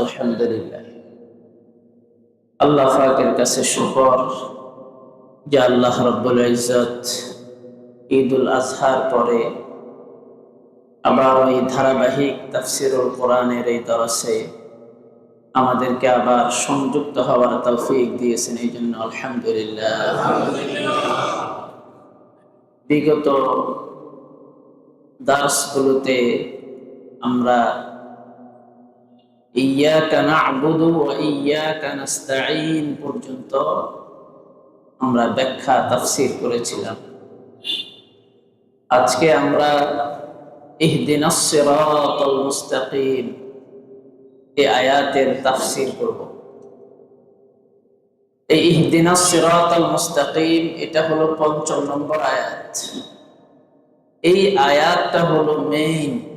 আলহামদুলিল্লাহ। আল্লাহ পাকের কাছে শুকর যে আল্লাহ রব্বুল ইজ্জত ঈদুল আজহার পরে আবার ওই ধারাবাহিক তাফসিরুল কোরআনের এই দরসে আমাদেরকে আবার সংযুক্ত হওয়ার তৌফিক দিয়েছেন, এই জন্য আলহামদুলিল্লাহ। বিগত দাসগুলোতে আমরা ইয়াকা না'বুদু ওয়া ইয়াকা পর্যন্ত আমরা ব্যাখ্যা, তাফসীর করেছিলাম। আজকে আমরা ইহদিনাস এই আয়াতের তাফসীর করব। এই ইহদিনাস মুস্তাকিম, এটা হলো পঞ্চম নম্বর আয়াত। এই আয়াতটা হলো মেইন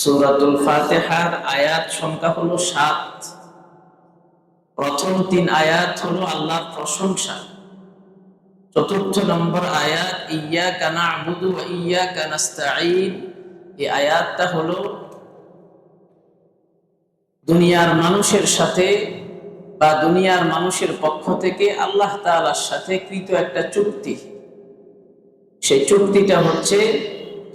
সূরাতুল ফাতেহার আয়াত সংখ্যা হলো সাত। প্রথম তিন আয়াত হলো আল্লাহর প্রশংসা। চতুর্থ নম্বর আয়াত ইয়া কানা আবুদু ইয়া কানাস্তাঈন এই আয়াতটা হলো দুনিয়ার মানুষের সাথে বা দুনিয়ার মানুষের পক্ষ থেকে আল্লাহ তাআলার সাথে কৃত একটা চুক্তি। সেই চুক্তিটা হচ্ছে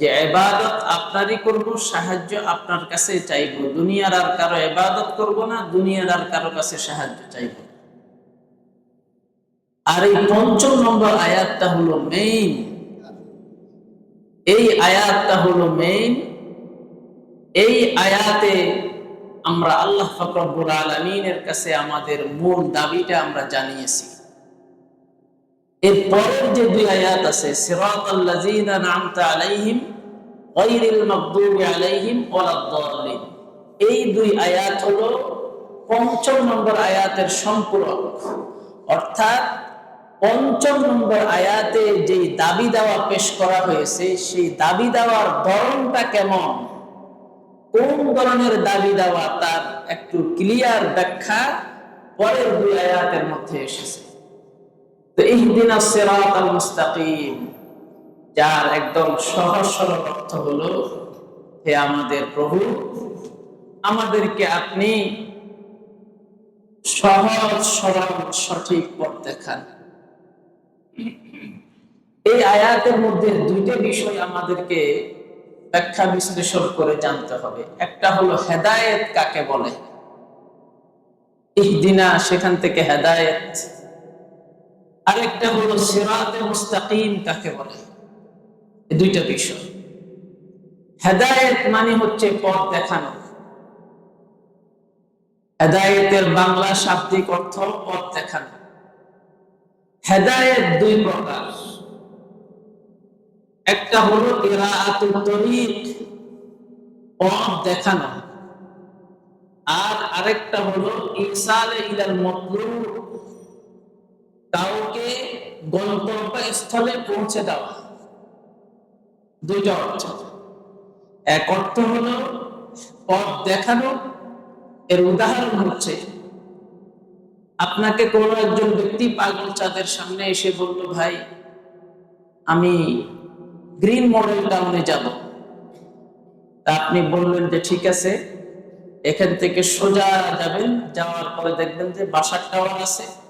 যে এবাদত আপনারই করব, সাহায্য আপনার কাছে চাইব। দুনিয়ার আর কারও এবাদত করব না, দুনিয়ার আর কারও কাছে সাহায্য চাইব। আর এই পঞ্চম নম্বর আয়াতটা হলো মেইন এই আয়াতটা হলো মেইন এই আয়াতে আমরা আল্লাহ ফকরবুল আলমিনের কাছে আমাদের মূল দাবিটা আমরা জানিয়েছি। এর পরের যে দুই আয়াত আছে, সিরাতাল্লাযীনা আন'আমতা আলাইহিম গায়রিল মাগদুবি আলাইহিম ওয়ালাদ-দাল্লিন এই দুই আয়াত হলো পঞ্চম নম্বর আয়াতের সম্পূরক। অর্থাৎ পঞ্চম নম্বর আয়াতে যে দাবি দেওয়া পেশ করা হয়েছে, সেই দাবি দেওয়ার ধরনটা কেমন? কোন ধরনের দাবি দেওয়া? তার একটু ক্লিয়ার ব্যাখ্যা পরের দুই আয়াতের মধ্যে এসেছে। যার একদম সহজ সরল অর্থ হলো, হে আমাদের প্রভু, আমাদেরকে আপনি সহজ, সরল, সঠিক পথ দেখান। এই আয়াতের মধ্যে দুইটা বিষয় আমাদেরকে ব্যাখ্যা বিশ্লেষণ করে জানতে হবে। একটা হলো হেদায়েত কাকে বলে? ইহদিনা সেখান থেকে হেদায়েত আরেকটা হলো সিরাতে মুস্তাকিম কাকে বলে? দুইটা বিষয়। হেদায়েত মানে হচ্ছে পথ দেখানো। হেদায়েতের বাংলা শাব্দিক অর্থ পথ দেখানো। হেদায়েত দুই প্রকার। একটা হলো ইরাআতুত তরিক, পথ দেখানো। আর আরেকটা হলো ইরসালে ইলাল মাতলুব। কাউকে গন্তব্য স্থলে পৌঁছে দেওয়া। দুইটা অর্থ। এক অর্থ হলো পথ দেখানো। এর উদাহরণ হচ্ছে, আপনাকে কোনো একজন ব্যক্তি পাগল চাঁদের সামনে এসে বলল, ভাই, আমি গ্রিন মডেল টাউনে যাব। তা আপনি বললেন যে, ঠিক আছে, এখান থেকে সোজা যাবেন। যাওয়ার পরে দেখবেন যে বাসার টাওয়ার আছে।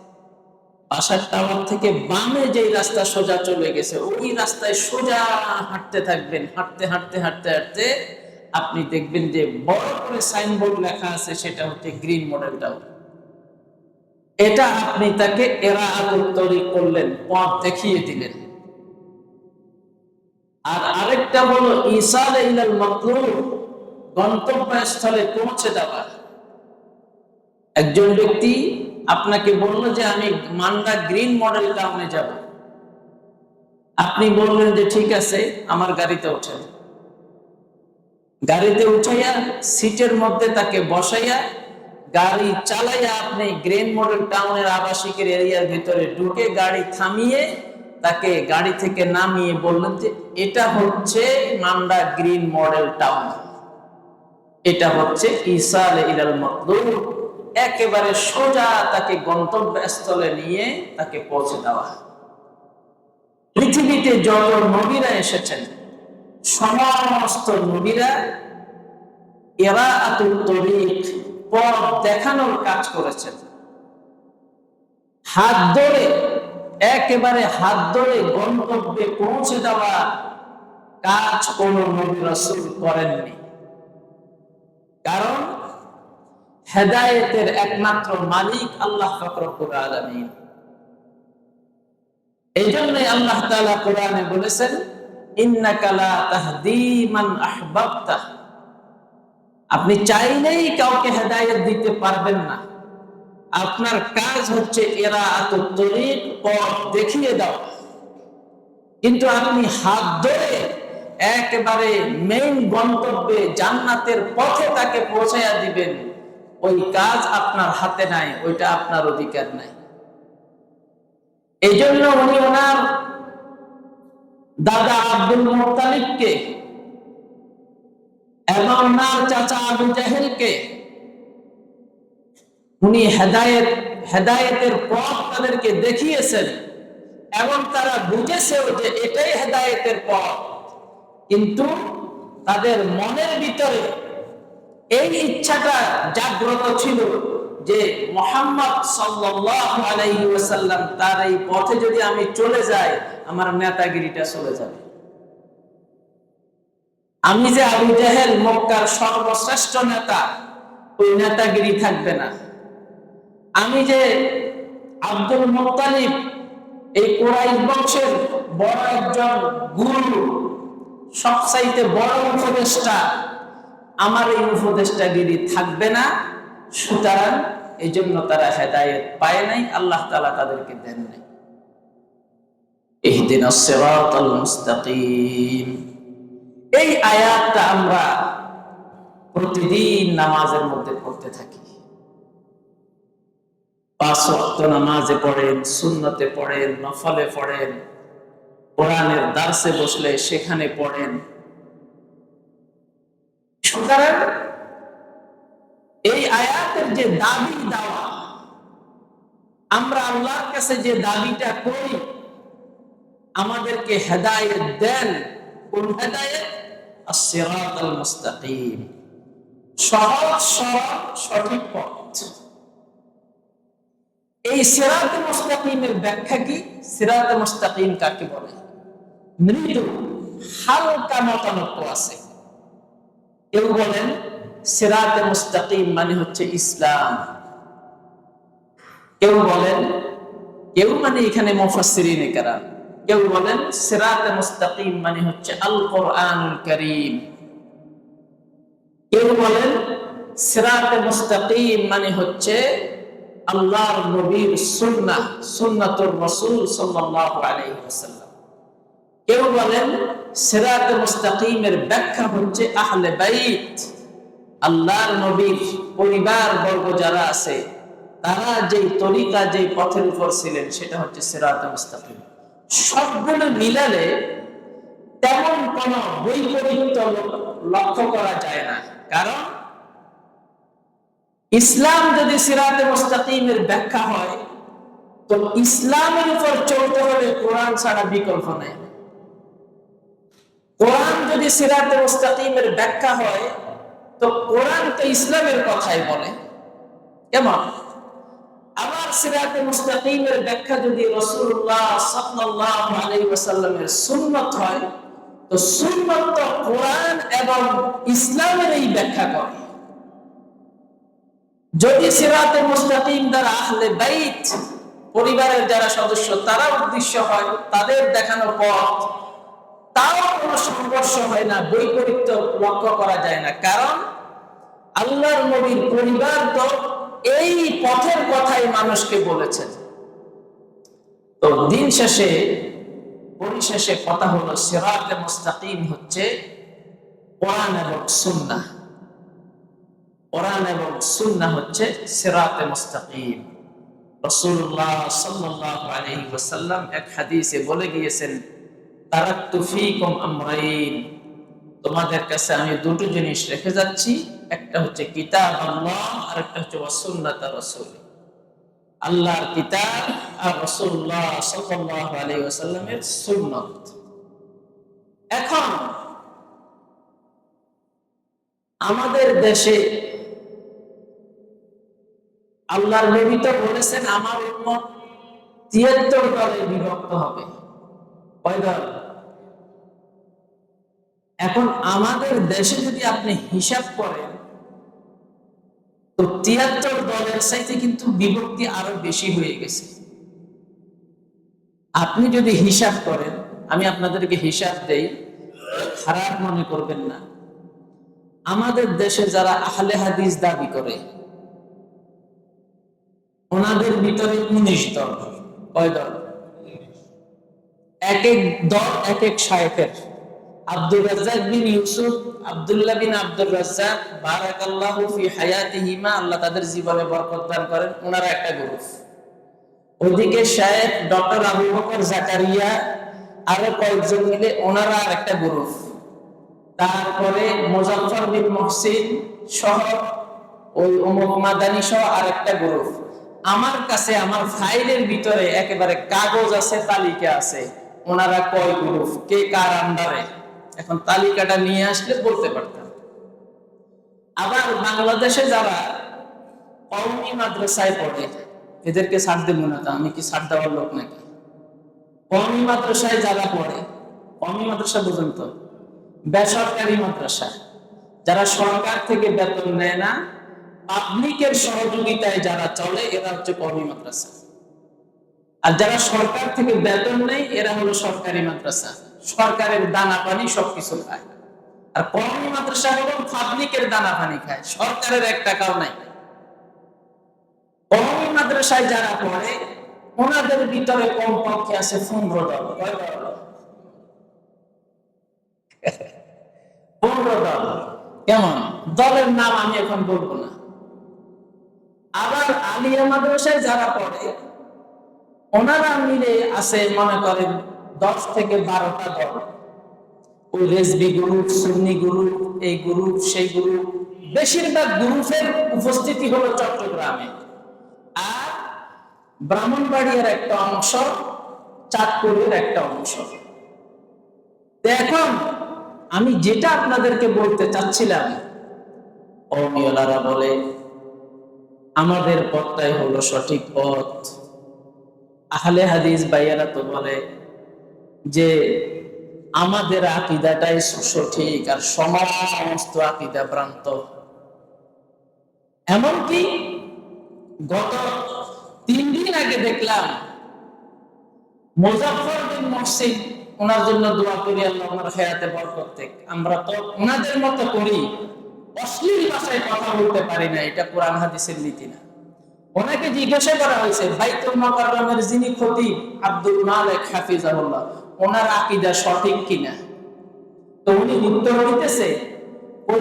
বাসার টাওয়ার থেকে বামে যেই রাস্তা সোজা চলে গেছে, ওই রাস্তায় সোজা হাঁটতে থাকবেন। হাঁটতে হাঁটতে হাঁটতে হাঁটতে আপনি দেখবেন যে বড় করে সাইনবোর্ড লেখা আছে, সেটা হচ্ছে গ্রিন মডেল টাউন এটা আপনি তাকে এরা আলোত্তরি করলেন, পথ দেখিয়ে দিলেন। আর আরেকটা হলো ইসাল ইলাল মাতলুব গন্তব্যস্থলে পৌঁছে দেওয়া। একজন ব্যক্তি আপনাকে বলল যে আমি মান্ডা গ্রিন মডেল টাউনে যাব। আপনি বললেন যে ঠিক আছে, আমার গাড়িতে ওঠেন গাড়িতে উঠাইয়া সিটের মধ্যে তাকে বসাইয়া গাড়ি চালাইয়া আপনি গ্রিন মডেল টাউনের আবাসিকের এরিয়ার ভিতরে ঢুকে গাড়ি থামিয়ে তাকে গাড়ি থেকে নামিয়ে বললেন যে, এটা হচ্ছে মান্ডা গ্রিন মডেল টাউন। এটা হচ্ছে ইসাল ইলাল মাতলুব একেবারে সোজা তাকে গন্তব্যস্থলে নিয়ে তাকে পৌঁছে দেওয়া পৃথিবীতে যত নবীরা এসেছেন, সমস্ত নবীরা এরা তরিক, পথ দেখানোর কাজ করেছেন। হাত ধরে, একেবারে হাত ধরে গন্তব্যে পৌঁছে দেওয়া কাজ কোন নবী করেননি। কারণ হেদায়েতের একমাত্র মালিক আল্লাহ ফকরুল আলমিন। এই জন্যই আল্লাহ তাআলা কোরআনে বলেছেন আপনি চাইলেই কাউকে হেদায়েত দিতে পারবেন না। আপনার কাজ হচ্ছে এরা এত তরিক, পথ দেখিয়ে দাও কিন্তু আপনি হাত ধরে একেবারে মেইন গন্তব্যে জান্নাতের পথে তাকে পৌঁছাইয়া দিবেন। ওই কাজ আপনার হাতে নাই, ওইটা আপনার অধিকার নাই। এই জন্য উনি ওনার দাদা আব্দুল মোতালিবকে এবং ওনার চাচা আবু জাহেলকে উনি হেদায়েত, হেদায়েতের পথ তাদেরকে দেখিয়েছেন এবং তারা বুঝেছেও যে এটাই হেদায়েতের পথ। কিন্তু তাদের মনের ভিতরে এই ইচ্ছাটা জাগ্রত ছিল যে মোহাম্মদ ওয়াসাল্লাম তার এই পথে যদি আমি চলে যাই, আমার নেতাগিরিটা চলে যাবে। আমি যে আবু জাহেল, মক্কার সর্বশ্রেষ্ঠ নেতা, ওই নেতাগিরি থাকবে না। আমি যে আব্দুল মুত্তালিব, এই কোরাইশ বংশের বড় একজন গুরু, সবচাইতে বড় উপদেষ্টা আমার এই উপদেশটা উপদেষ্টাগিরি থাকবে না, সুতরাং এই জন্য তারা হেদায়েত পায় নাই, আল্লাহ তালা তাদেরকে দেন নাই। এই আয়াতটা আমরা প্রতিদিন নামাজের মধ্যে পড়তে থাকি। পাঁচ ওয়াক্ত নামাজে পড়েন, সুন্নতে পড়েন, নফলে পড়েন, কোরআনের দার্সে বসলে সেখানে পড়েন সুতরাং এই আয়াতের যে দাবি দেওয়া, আমরা আল্লাহর কাছে যে দাবিটা করি, আমাদেরকে হেদায়েত দেন। কোন হেদায়েত? আসিরাত আল মুস্তাকিম। সহজ, সরল, সঠিক পথ। এই সিরাত মুস্তাকিমের ব্যাখ্যা কি? সিরাত মুস্তাকিম কাকে বলে? মৃদু, হালকা মতানক্য আছে। কেউ বলেন সিরাত মুস্তাকিম মানে হচ্ছে ইসলাম। কেউ বলেন, কেউ মানে এখানে মুফাসসিরিনে কারাম। কেউ বলেন সিরাত মুস্তাকিম মানে হচ্ছে আল কোরআনুল করিম। কেউ বলেন সিরাত মুস্তাকিম মানে হচ্ছে আল্লাহর নবীর সুন্নাহ, সুন্নাতুর রাসূল সাল্লাল্লাহু আলাইহি ওয়াসাল্লাম। কেউ বলেন সিরাত মুস্তাকিমের ব্যাখ্যা হচ্ছে আহলে বাইত। আল্লাহর নবীর পরিবার বর্গ যারা আছে, তারা যেই তরিকা, যেই পথের উপর ছিলেন, সেটা হচ্ছে সিরাত মুস্তাকিম। সবগুলো মিলালে তেমন কোন বৈপরীত্য লক্ষ্য করা যায় না। কারণ, ইসলাম যদি সিরাতে মুস্তাকিমের ব্যাখ্যা হয়, তো ইসলামের উপর চলতে হলে কোরআন ছাড়া বিকল্প নেই। কোরআন যদি সিরাতে মুস্তাকিমের ব্যাখ্যা হয়, তো কোরআন তো ইসলামের কথাই বলে। কেমন? আবার সিরাতে মুস্তাকিমের ব্যাখ্যা যদি রাসূলুল্লাহ সাল্লাল্লাহু আলাইহি ওয়াসাল্লামের সুন্নাত হয়, তো সুন্নাত তো কোরআন এবং ইসলামের এই ব্যাখ্যা করে। যদি সিরাতে মুস্তাকিম দ্বারা আহলে বাইত পরিবারের যারা সদস্য তারা উদ্দেশ্য হয় তাদের দেখানো পথ তাও কোনো সংঘর্ষ হয় না, বৈপরীত্য লক্ষ্য করা যায় না। কারণ আল্লাহর নবীর পরিবার তো এই পথের কথাই মানুষকে বলেছেন। তো দিন শেষে পরিশেষে কথা হলো, সিরাতে মুস্তাকিম হচ্ছে কোরআন এবং সুন্নাহ। কোরআন এবং সুন্নাহ হচ্ছে সিরাতে মুস্তাকিম। রাসূলুল্লাহ সাল্লাল্লাহু আলাইহি ওয়াসাল্লাম এক হাদিসে বলে গিয়েছেন তোমাদের কাছে আমি দুটো জিনিস রেখে যাচ্ছি। একটা হচ্ছে কিতাব আল্লাহ আর একটা হচ্ছে আল্লাহর কিতাব আর এখন আমাদের দেশে আল্লাহর নবী তো বলেছেন, আমার উম্মত তিয়াত্তর দলে বিভক্ত হবে। কয় দল? এখন আমাদের দেশে যদি আপনি হিসাব করেন, তো তিয়াত্তর দলের চাইতে কিন্তু বিভক্তি আরও বেশি হয়ে গেছে। আপনি যদি হিসাব করেন, আমি আপনাদেরকে হিসাব দেই, খারাপ মনে করবেন না। আমাদের দেশে যারা আহলে হাদিস দাবি করে, ওনাদের ভিতরে উনিশ দল, কয় দল? এক এক দল, এক এক শায়েখের আব্দুর রাজ্জাক বিন ইউসুফ, আব্দুল্লাহ বিন আব্দুর রাজ্জাক, বারাকাল্লাহু ফি হায়াতিহিমা, আল্লাহ তাদের জীবনে বরকত দান করেন ওনারা একটা গ্রুপ। ওদিকে ডক্টর আবু বকর জাকারিয়া, আরও কয়েকজন মিলে ওনারা গ্রুপ। তারপরে মুজাফফর বিন মহসিন সহ ওই অমুক মাদানি সহ আর একটা গ্রুপ। আমার কাছে আমার ফাইলের ভিতরে একেবারে কাগজ আছে, তালিকা আছে, ওনারা কয় গ্রুপ, কে কার আন্ডারে? এখন তালিকাটা নিয়ে আসলে বলতে পারতাম। আবার বাংলাদেশে যারা কওমি মাদ্রাসায় পড়ে, এদেরকে ছাড় দেবো না আমি কি ছাড় দেওয়ার লোক নাকি? মাদ্রাসায় যারা পড়ে মাদ্রাসা বুঝুন তো, বেসরকারি মাদ্রাসা, যারা সরকার থেকে বেতন নেয় না, পাবলিকের সহযোগিতায় যারা চলে, এরা হচ্ছে কওমি মাদ্রাসা। আর যারা সরকার থেকে বেতন নেই এরা হলো সরকারি মাদ্রাসা। সরকারের দানা পানি সবকিছু খায়। আর কওমি মাদ্রাসা হলো পাবলিকের দানা পানি খায়, সরকারের এক টাকাও নাই। কওমি মাদ্রাসায় যারা পড়ে, ওনাদের ভিতরে কমপক্ষে আছে পনেরো দল? পনেরো দল। কেমন? দলের নাম আমি এখন বলব না। আবার আলিয়া মাদ্রাসায় যারা পড়ে, ওনারা মিলে আছে মনে করেন দশ থেকে বারোটা দল ওই রেসবি গ্রুপ, সুন্নি গ্রুপ, এই গ্রুপ, সেই গ্রুপ, বেশিরভাগ গ্রুপের উপস্থিতি হলো চট্টগ্রামে। আর ব্রাহ্মণবাড়িয়ার একটা অংশ, চাঁদপুরের একটা অংশ। এখন আমি যেটা আপনাদেরকে বলতে চাচ্ছিলাম, অমিয়লারা বলে, আমাদের পথটাই হলো সঠিক পথ। আহলে হাদিস ভাইয়ারা তো বলে যে আমাদের আকিদাটাই সঠিক আর সমাজ সমস্ত আকিদা ভ্রান্ত। এমনকি গত তিন দিন আগে দেখলাম মুজাফর বিন মহসিন ওনার জন্য দোয়া করি, আল্লাহ ওনার হেয়াতে বরকত দেখ। আমরা তো ওনাদের মতো করি, অশ্লীল ভাষায় কথা বলতে পারি না, এটা কোরআন হাদিসের নীতি না। ওনাকে জিজ্ঞাসা করা হয়েছে বাইতুল মুকাররমের যিনি খতিব, আব্দুল মালিক হাফিজাহুল্লাহ ওনার আকীদা সঠিক কিনা? তো উনি উত্তর দিতেছে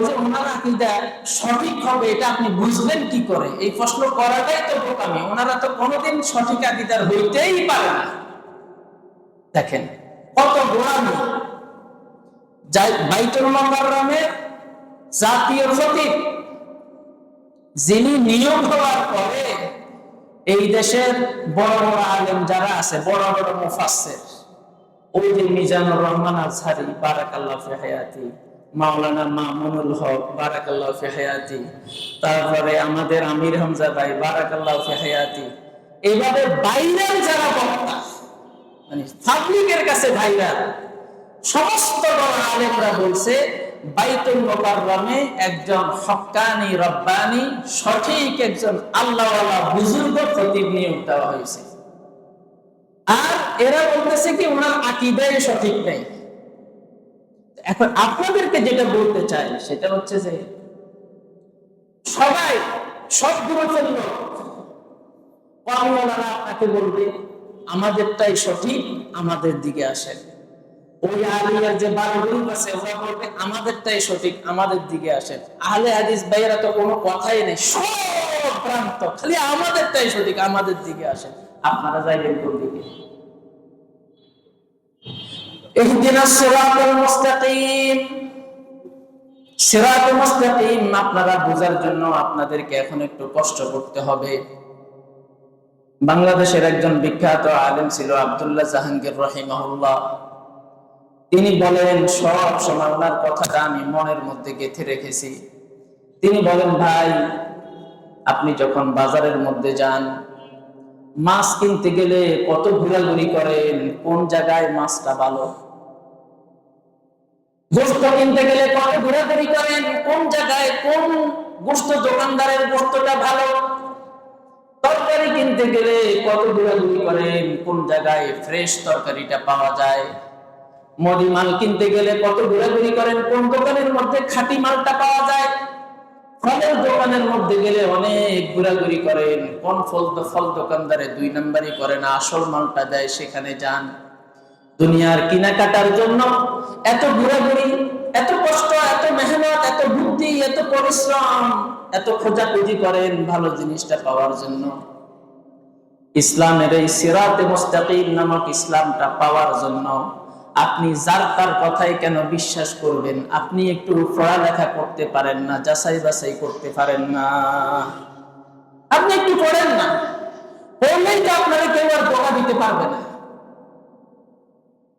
যে ওনার আকীদা সঠিক হবে, এটা আপনি বুঝবেন কি করে? এই প্রশ্ন করাটাই তো বোকামি, ওনারা তো কোনোদিন সঠিক আকীদার হইতেই পারে না। দেখেন, কত গোড়ামি বাইতুল মুকাররমের জাতীয় খতিব যিনি নিয়োগ হওয়ার পরে এই দেশের বড় বড় আলেম যারা আছে, বড় বড় মুফাসসির ওই যে মিজানুর রহমান বারাকাল্লাহ মাওলানা মামুনুল হক, বারাকাল্লাহ তারপরে আমাদের আমির হামজা ভাই, বারাকাল্লাহ ফি এইভাবে বাইরের যারা বক্তা মানে পাবলিকের কাছে সমস্ত বড় আলেমরা বলছে, বাইতুল মোকাররমে একজন হক্কানি রব্বানি, সঠিক একজন আল্লাহওয়ালা বুজুর্গ খতিব নিয়োগ দেওয়া হয়েছে। আর এরা বলতেছে কি ওনার আকিদাই সঠিক নেই। এখন আপনাদেরকে যেটা বলতে চাই, সেটা হচ্ছে যে সবাই সব গ্রুপের লোক আপনাকে বলবে, আমাদেরটাই সঠিক, আমাদের দিকে আসেন। ওই আলিয়ার যে বারো গ্রুপ আছে, ওরা বলবে, আমাদেরটাই সঠিক, আমাদের দিকে আসেন। আহলে হাদিস ভাইয়েরা তো কোনো কথাই নেই, সব প্রান্ত খালি আমাদেরটাই সঠিক, আমাদের দিকে আসেন। আপনারা যাইবেন কোন দিকে ইহদিনাস সিরাতাল মুস্তাকিম। সিরাতুল মুস্তাকিম আপনারা বোঝার জন্য আপনাদেরকে এখন একটু কষ্ট করতে হবে। বাংলাদেশের একজন বিখ্যাত আলেম ছিল আব্দুল্লাহ জাহাঙ্গীর রহিমাহুল্লাহ। তিনি বলেন, সব সময় ওনার কথাটা আমি মনের মধ্যে গেঁথে রেখেছি। তিনি বলেন, ভাই, আপনি যখন বাজারের মধ্যে যান মাছ কিনতে গেলে কত ঘোরাঘুরি করেন? কোন জায়গায় মাছটা ভালো? গোস্ত কিনতে গেলে কত ঘোরাঘুরি করেন? কোন জায়গায় কোন গোস্ত দোকানদারের গোস্তটা ভালো? তরকারি কিনতে গেলে কত ঘোরাঘুরি করেন? কোন জায়গায় ফ্রেশ তরকারিটা পাওয়া যায়? মদি মাল কিনতে গেলে কত ঘোরাঘুরি করেন? কোন দোকানের মধ্যে খাঁটি মালটা পাওয়া যায়? ফলের দোকানের মধ্যে গেলে অনেক ঘোরাঘুরি করেন। কোন ফল ফল দোকানদারে দুই নাম্বারই করে না, আসল মালটা দেয় সেখানে যান। দুনিয়ার কেনাকাটার জন্য এত ঘোরাঘুরি, এত কষ্ট, এত মেহনত, এত বুদ্ধি, এত পরিশ্রম, এত খোঁজাখুঁজি করেন ভালো জিনিসটা পাওয়ার জন্য। ইসলামের এই সিরাতে মুস্তাকিম নামক ইসলামটা পাওয়ার জন্য। আপনি যার তার কথাই কেন বিশ্বাস করবেন? আপনি একটু পড়ালেখা করতে পারেন না, যাচাই বাছাই করতে পারেন না। আপনি একটু পড়েন না। পড়লেই তো আপনারা কেউ আর ধোকা দিতে পারবে না।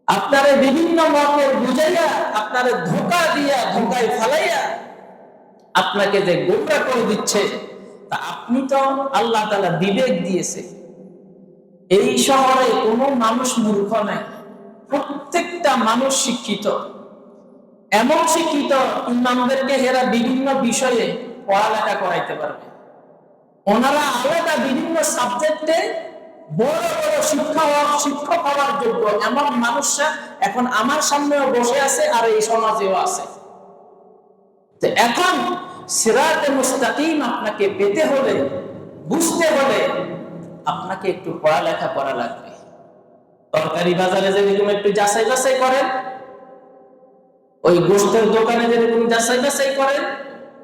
আপনারা বিভিন্ন মতের বুঝাইয়া, আপনারা ধোকা দিয়া, ধোকায় ফেলাইয়া আপনাকে যে গোমরা করে দিচ্ছে, তা আপনি তো আল্লাহ তালা বিবেক দিয়েছে। এই শহরে কোনো মানুষ মূর্খ নাই। প্রত্যেকটা মানুষ শিক্ষিত। এমন শিক্ষিত ইমামদেরকে হেরা বিভিন্ন বিষয়ে পড়ালেখা করাইতে পারবে। ওনারা আলাদা বিভিন্ন সাবজেক্টে বড় বড় শিক্ষক শিক্ষক হওয়ার যোগ্য। এমন মানুষরা এখন আমার সামনেও বসে আছে আর এই সমাজেও আছে। এখন সিরাতে মুস্তাকিম আপনাকে পেতে হলে, বুঝতে হলে আপনাকে একটু পড়ালেখা করা লাগবে। তরকারি বাজারে যেরকম একটু যাচাই বাছাই করেন, ওই গোষ্ঠের দোকানে যেরকম যাচাই বাছাই করেন,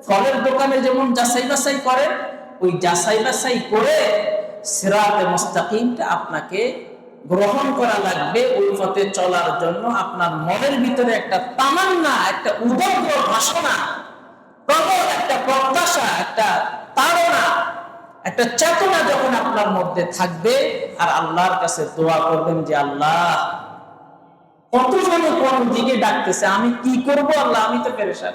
ফলের দোকানে যেমন যাচাই বাছাই করেন, ওই যাচাই বাছাই করে সিরাতে মুস্তাকিমটা আপনাকে গ্রহণ করা লাগবে ওই পথে চলার জন্য আপনার মনের ভিতরে একটা তামান্না, একটা উদগ্র ভাষণা, প্রবল একটা প্রত্যাশা, একটা তাড়না একটা চেতনা যখন আপনার মধ্যে থাকবে, আর আল্লাহর কাছে দোয়া করবেন যে, আল্লাহ, কতজনে কোন দিকে ডাকতেছে? আমি কি করব? আল্লাহ, আমি তো পেরেশান।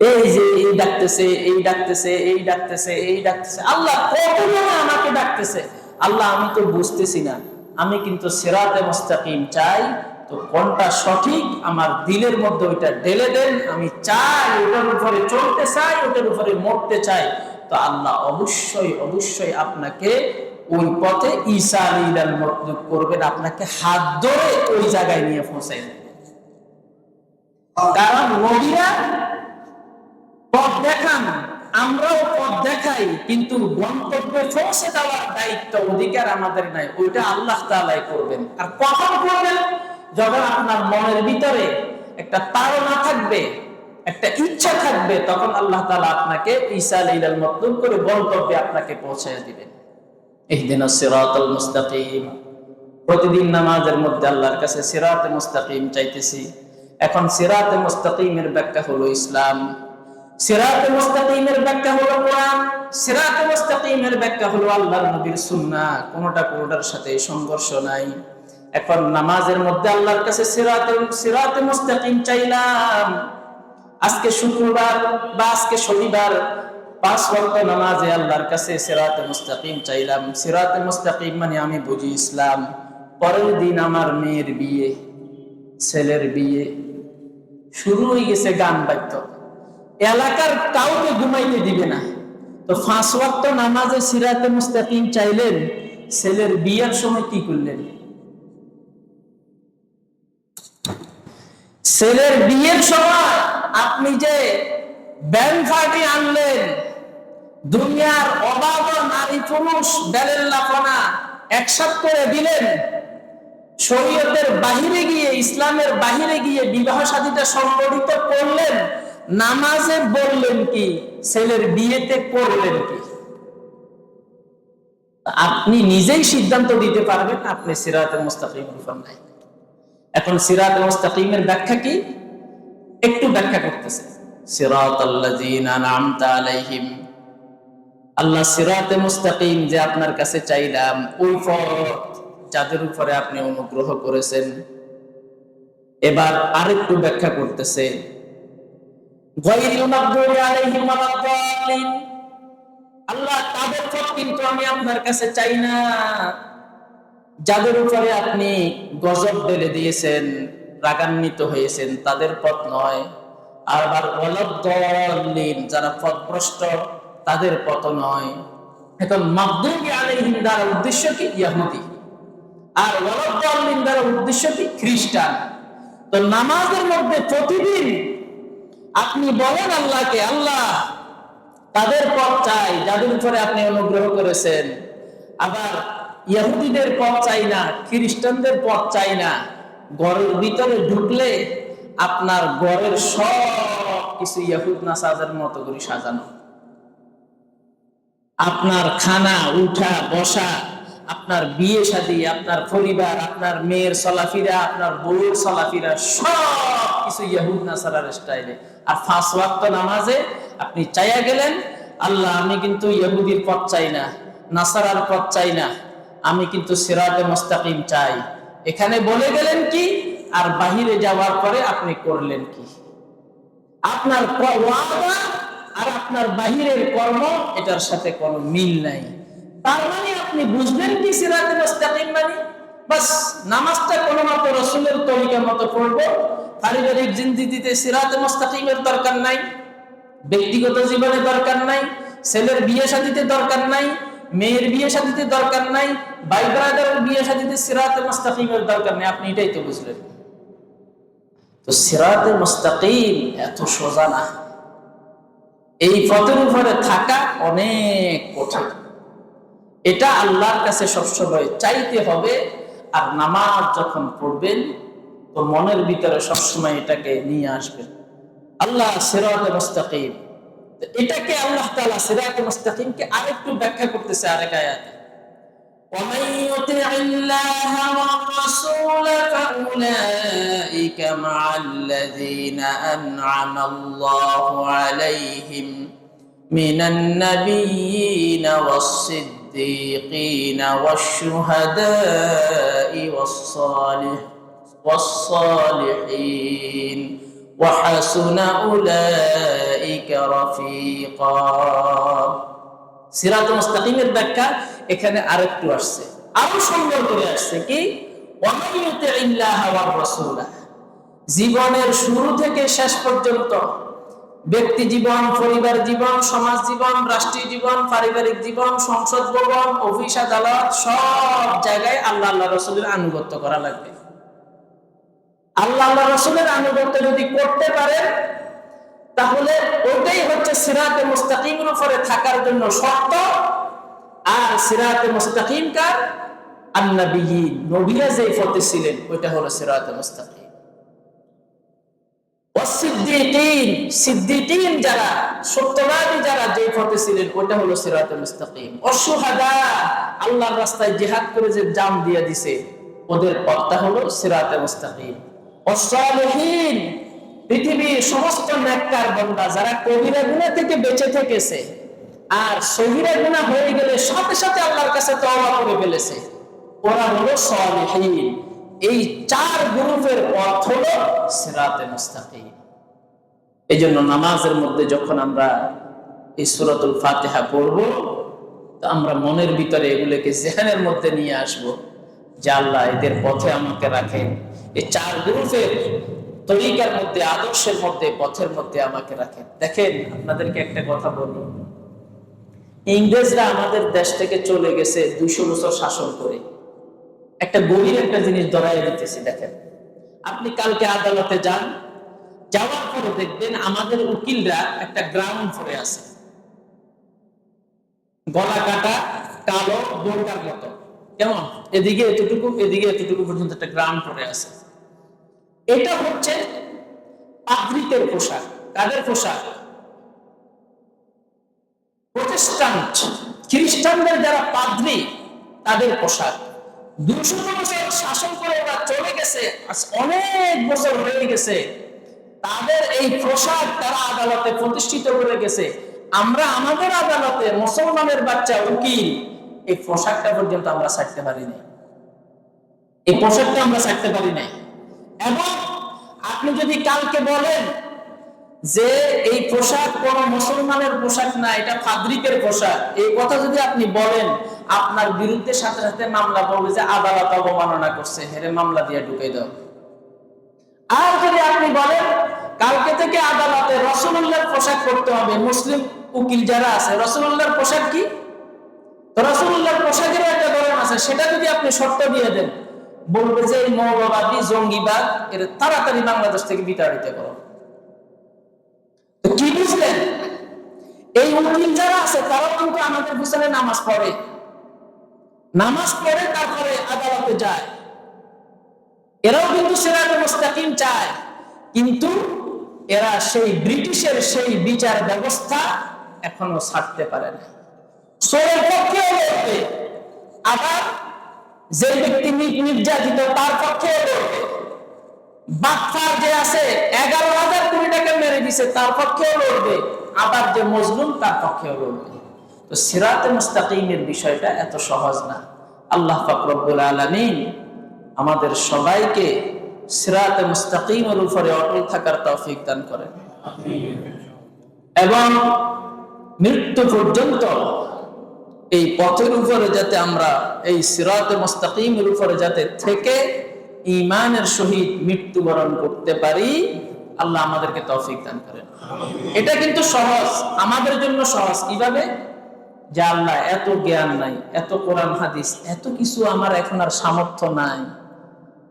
এই যে, এই ডাকতেছে এই ডাকতেছে এই ডাকতেছে এই ডাকতেছে। আল্লাহ, কতজনে আমাকে ডাকতেছে? আল্লাহ, আমি তো বুঝতেছি না। আমি কিন্তু সেরাতে মুস্তাকিম চাই। তো কোনটা সঠিক? আমার দিলের মধ্যে ওইটা ঢেলে দেন। আমি চাই, ওটার উপরে চলতে চাই, ওটার উপরে মরতে চাই। তো আল্লাহ অবশ্যই অবশ্যই আপনাকে ওই পথে মতলুব করবেন, আপনাকে হাত ধরে ওই জায়গায় নিয়ে পৌঁছাই কারণ পথ দেখান, আমরাও পথ দেখাই, কিন্তু গন্তব্যে পৌঁছে দেওয়ার দায়িত্ব, অধিকার আমাদের নাই, ওইটা আল্লাহ তালাই করবেন। আর কখন করবেন? যখন আপনার মনের ভিতরে একটা তাড়না থাকবে একটা ইচ্ছা থাকবে, তখন আল্লাহ তালা আপনাকে ঈসা আলাইল মতলুব করে গন্তব্যে আপনাকে পৌঁছায় দিবেন এই দিন সিরাতুল মুস্তাকিম। প্রতিদিন নামাজের মধ্যে আল্লাহর কাছে সিরাত মুস্তাকিম চাইতেছি। এখন সিরাত মুস্তাকিমের ব্যাখ্যা হলো ইসলাম। সিরাত মুস্তাকিমের ব্যাখ্যা হলো কোরআন। সিরাত মুস্তাকিমের ব্যাখ্যা হলো আল্লাহর নবীর সুন্নাহ। কোনটা কোনটার সাথে সংঘর্ষ নাই। এখন নামাজের মধ্যে আল্লাহর কাছে সিরাত সিরাত মুস্তাকিম চাইলাম। আজকে শুক্রবার বা আজকে শনিবার পাঁচ ওয়াক্ত নামাজে আল্লাহর কাছে সিরাতে মুস্তাকিম চাইলাম। সিরাতে মুস্তাকিম মানে আমি বুঝি ইসলাম। পরের দিন আমার মেয়ের বিয়ে, ছেলের বিয়ে। শুরু হয়ে গেছে গান বাদ্য। এলাকার কাউকে ঘুমাইতে দিবে না। তো পাঁচ ওয়াক্ত নামাজে সিরাতে মুস্তাকিম চাইলেন, ছেলের বিয়ের সময় কি করলেন? ছেলের বিয়ের সময় আপনি যে পার্টি আনলেন, দুনিয়ার অবাধ নারী পুরুষ বেলেল্লাপনা একসাথ করে দিলেন, শরীয়তের বাহিরে গিয়ে, ইসলামের বাহিরে গিয়ে বিবাহ সাদীটা সংগঠিত করলেন, নামাজে বললেন কি, ছেলের বিয়েতে করলেন কি? আপনি নিজেই সিদ্ধান্ত দিতে পারবেন, আপনি সিরাতে মুস্তাকিমের উপর নাই এখন সিরাত মুস্তাকিমের ব্যাখ্যা কি? একটু ব্যাখ্যা করতেছে। আলাইহিম। আল্লাহ সিরাতে মুস্তাকিম যে আপনার কাছে চাইলাম, ওই যাদের উপরে আপনি অনুগ্রহ করেছেন। এবার আরেকটু ব্যাখ্যা করতেছে। ওয়ালাদ-দাল্লিন। তাদের কিন্তু আমি আপনার কাছে চাই না। যাদের উপরে আপনি গজব ঢেলে দিয়েছেন রাগান্বিত হয়েছেন, তাদের পথ নয়। আবার যারা পথভ্রষ্ট, তাদের পথ নয়। এখন মাকদুবি আলাইহিম দ্বারা উদ্দেশ্য কি? ইয়াহুদি। আর ওয়ালাদ্দাল্লিন দ্বারা উদ্দেশ্য কি? খ্রিস্টান। তো নামাজের মধ্যে প্রতিদিন আপনি বলেন আল্লাহকে, আল্লাহ, তাদের পথ চাই, যাদের উপরে আপনি অনুগ্রহ করেছেন। আবার ইহুদিদের পথ চাই না, খ্রিস্টানদের পথ চাই না। ঘরের ভিতরে ঢুকলে আপনার ঘরের সব কিছু ইহুদ নাসাদের মতো করে সাজানো। আপনার খানা, উঠা, বসা, আপনার বিয়ে শাদী আপনার পরিবার, আপনার মেয়ের চলাফিরা, আপনার বউয়ের চলাফিরা, সব কিছু ইহুদ নাসারার স্টাইলে আর ফাঁস ওয়াক্ত নামাজে আপনি চাইয়া গেলেন, আল্লাহ, আমি কিন্তু ইহুদির পথ চাই না, নাসারার পথ চাই না, আমি কিন্তু সিরাতে মুস্তাকিম চাই। এখানে বলে গেলেন কি? আর বাহিরে যাওয়ার পরে আপনি করলেন কি? আপনার আর আপনার বাহিরের কর্ম, এটার সাথে কোনো মিল নাই। তার মানে আপনি বুঝলেন কি সিরাতে মানে? বাস, নামাজটা কোনো মতো রসুলের তরিকার মতো পড়ব। পারিবারিক জিন্দিগিতে সিরাতে মুস্তাকিমের দরকার নাই। ব্যক্তিগত জীবনে দরকার নাই। ছেলের বিয়ে শাদিতে দরকার নাই। মেয়ের বিয়ে শাদিতে দরকার নাই, ভাই ব্রাদারের বিয়ে শাদিতে সিরাতে মুস্তাকিমের দরকার নাই, আপনি এটাই তো বুঝলেন। তো সিরাতে মুস্তাকিম এত সোজা না। এই পথের উপরে থাকা অনেক কঠিন। এটা আল্লাহর কাছে সবসময় চাইতে হবে, আর নামাজ যখন পড়বেন, তো মনের ভিতরে সবসময় এটাকে নিয়ে আসবেন। আল্লাহ সিরাতে মুস্তাকিম এটাকে আল্লাহ তাআলা সিরাতে মুস্তাকিমকে আরেকটু ব্যাখ্যা করতেছে আরেক আয়াতে ومن يطع الله والرسول فأولئك مع الذين أنعم الله عليهم من النبيين والصديقين والشهداء والصالح والصالحين وحسن أولئك رفيقا সিরাত মুস্তাকিমের ব্যাখ্যা এখানে আরেকটু আসছে আরো সুন্দর করে আসছে কি ওয়ামাইয়ুতি ইল্লাহ ওয়ার রাসূলা জীবনের শুরু থেকে শেষ পর্যন্ত ব্যক্তি জীবন পরিবার জীবন সমাজ জীবন রাষ্ট্রীয় জীবন পারিবারিক জীবন সংসদ ভবন অফিস আদালত সব জায়গায় আল্লাহ আল্লাহ রসুলের আনুগত্য করা লাগবে আল্লাহ রসুলের আনুগত্য যদি করতে পারেন, তাহলে ওটাই হচ্ছে সিরাতে মুস্তাকিমের উপরে থাকার জন্য শর্ত। আর সিরাতে মুস্তাকিম কার আন্নাবিয়ী নবীরা যে পথে ছিলেন, ওইটা হলো সিরাতে মুস্তাকিম। যারা, সত্যবাদী যারা যে পথে ছিলেন, ওইটা হলো সিরাতে মুস্তাকিম। অসুহাদা, আল্লাহর রাস্তায় জিহাদ করে যে জাম দিয়ে দিছে, ওদের পথটা হলো সিরাতে মুস্তাকিম। অসালিহীন পৃথিবীর সমস্ত নেককার বান্দা যারা কবিরা গুনাহ থেকে বেঁচে থেকেছে আর সহিরা গুনাহ হয়ে গেলে সাথে সাথে আল্লাহর কাছে তওবা করে ফেলেছে, ওরা হলো সালিহীন। এই চার গ্রুপের পথ হলো সিরাতে মুস্তাকিম। এই জন্য নামাজের মধ্যে যখন আমরা এই সূরাতুল ফাতিহা পড়ব, তো আমরা মনের ভিতরে এগুলোকে জেহানের মধ্যে নিয়ে আসব যে আল্লাহ এদের পথে আমাকে রাখেন। এই চার গ্রুপের তরিকার মধ্যে, আদর্শের মধ্যে, পথের মধ্যে আমাকে রাখেন। দেখেন, আপনাদেরকে একটা কথা বলি। ইংরেজরা আমাদের দেশ থেকে চলে গেছে দুইশো বছর শাসন করে। একটা গভীর একটা জিনিস ধরাই দিতেছি, দেখেন। আপনি কালকে আদালতে যান, যাওয়ার পরে দেখবেন আমাদের উকিলরা একটা গ্রাউন্ড ফ্লোরে আছে। গলা কাটা, কালো, বোরকার মতো। কেমন এদিকে এতটুকু এদিকে এতটুকু পর্যন্ত একটা গ্রাউন্ড ফ্লোরে আছে। এটা হচ্ছে পাদ্রিকের পোশাক। কাদের পোশাক? প্রোটেস্টান্ট খ্রিস্টানদের যারা পাদ্রি, তাদের পোশাক। দুশো বছর শাসন করে ওরা চলে গেছে অনেক বছর হয়ে গেছে। তাদের এই পোশাক তারা আদালতে প্রতিষ্ঠিত করে গেছে। আমরা আমাদের আদালতে মুসলমানের বাচ্চা উকিল এই পোশাকটা পর্যন্ত আমরা ছাড়তে পারি নাই এই পোশাকটা আমরা ছাড়তে পারি নাই এবং আপনি যদি কালকে বলেন যে এই পোশাক কোন মুসলমানের পোশাক না, এটা ফাদ্রিকের পোশাক, এই কথা যদি আপনি বলেন, আপনার বিরুদ্ধে সাথে সাথে মামলা বলবে যে আদালত অবমাননা করছে। হেরে মামলা দিয়ে ঢুকে দাও। আর যদি আপনি বলেন, কালকে থেকে আদালতে রসুল্লাহর পোশাক করতে হবে, মুসলিম উকিল যারা আছে রসুল্লাহর পোশাক কি? রসুল্লাহর পোশাকের একটা আছে, সেটা যদি আপনি শর্ত দিয়ে দেন, বলবে যে এই মৌলবাদী জঙ্গিবাদ, এর তাড়াতাড়ি বাংলাদেশ থেকে বিতাড়িত করো কি বুঝলেন? এই উকিল যারা আছে, তারাও কিন্তু আমাদের নামাজ পড়ে। নামাজ পড়ে, তারপরে আদালতে যায়। এরাও কিন্তু সিরাজ মুস্তাকিম চায়। কিন্তু এরা সেই ব্রিটিশের সেই বিচার ব্যবস্থা এখনও ছাড়তে পারে না। সোয়ের পক্ষেও লড়বে। আবার যে ব্যক্তি নির্যাতিত, তার পক্ষেও লড়বে। বাচ্চার যে আছে, এগারো হাজার কোটি টাকা মেরে দিছে, তার পক্ষেও লড়বে। আবার যে মজলুম, তার পক্ষেও লড়বে। তো সিরাতে মুস্তাকিমের বিষয়টা এত সহজ না। আল্লাহ ফাকরুল আলমিন আমাদের সবাইকে সিরাতে মুস্তাকিমের উপরে অটল থাকার তৌফিক দান করেন। এবং মৃত্যু পর্যন্ত এই পথের উপরে যাতে আমরা, এই সিরাতে মোস্তাকিমের উপরে যাতে থেকে ইমানের সহিত মৃত্যুবরণ করতে পারি, আল্লাহ আমাদেরকে তফিক দান করেন। এটা কিন্তু সহজ, আমাদের জন্য সহজ। কীভাবে? যে আল্লাহ, এত জ্ঞান নাই, এত কোরআন হাদিস, এত কিছু আমার এখন আর সামর্থ্য নাই।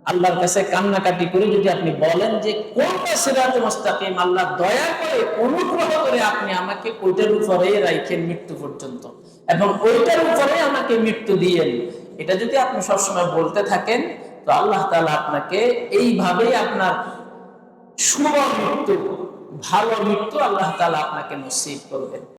আল্লাহর কাছে কান্নাকাটি করে যদি আপনি বলেন যে কোনটা সিরাতে মুস্তাকিম, আল্লাহ দয়া করে অনুগ্রহ করে আপনি আমাকে ওইটার উপরে রাখেন মৃত্যু পর্যন্ত। এবং ওইটার উপরে আমাকে মৃত্যু দিয়েন। এটা যদি আপনি সবসময় বলতে থাকেন, তো আল্লাহ তাআলা আপনাকে এইভাবেই আপনার শুভ মৃত্যু, ভালো মৃত্যু আল্লাহ তাআলা আপনাকে নসিব করবেন।